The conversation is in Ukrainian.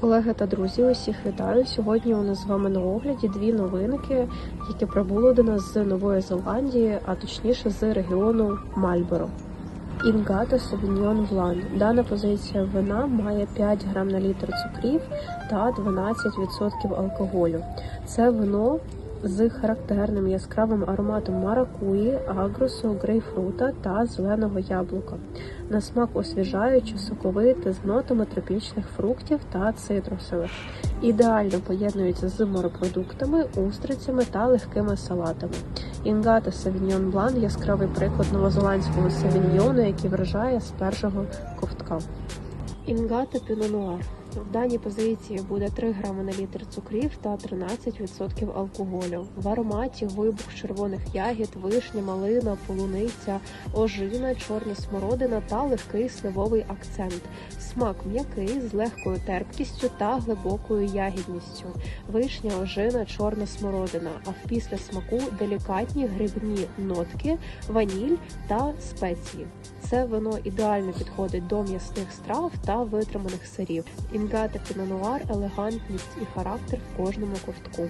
Колеги та друзі, усіх вітаю. Сьогодні у нас з вами на огляді дві новинки, які прибули до нас з Нової Зеландії, а точніше з регіону Мальборо. Інгата Савіньйон Влан. Дана позиція вина має 5 грам на літр цукрів та 12% алкоголю. Це вино з характерним яскравим ароматом маракуї, агрусу, грейпфрута та зеленого яблука. На смак освіжаючи, соковите з нотами тропічних фруктів та цитрусових. Ідеально поєднується з морепродуктами, устрицями та легкими салатами. Інгата Sauvignon Blanc – яскравий приклад новозеландського савіньйону, який вражає з першого ковтка. Інгата Noir. В даній позиції буде 3 грами на літр цукрів та 13% алкоголю. В ароматі вибух червоних ягід, вишня, малина, полуниця, ожина, чорна смородина та легкий сливовий акцент. Смак м'який з легкою терпкістю та глибокою ягідністю. Вишня, ожина, чорна смородина. А в після смаку делікатні грибні нотки, ваніль та спеції. Це вино ідеально підходить до м'ясних страв та витриманих сирів. Інгати пінонуар, елегантність і характер в кожному ковтку.